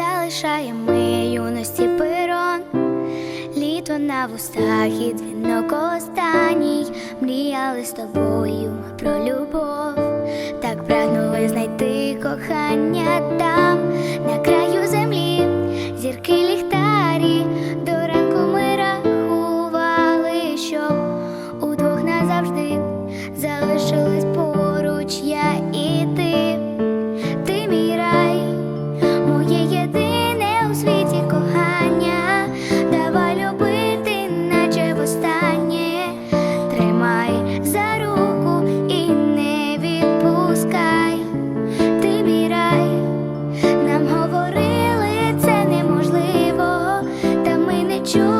залишає ми юності перон, літо на вустах і дзвінок останній. Мріяли з тобою про любов, 就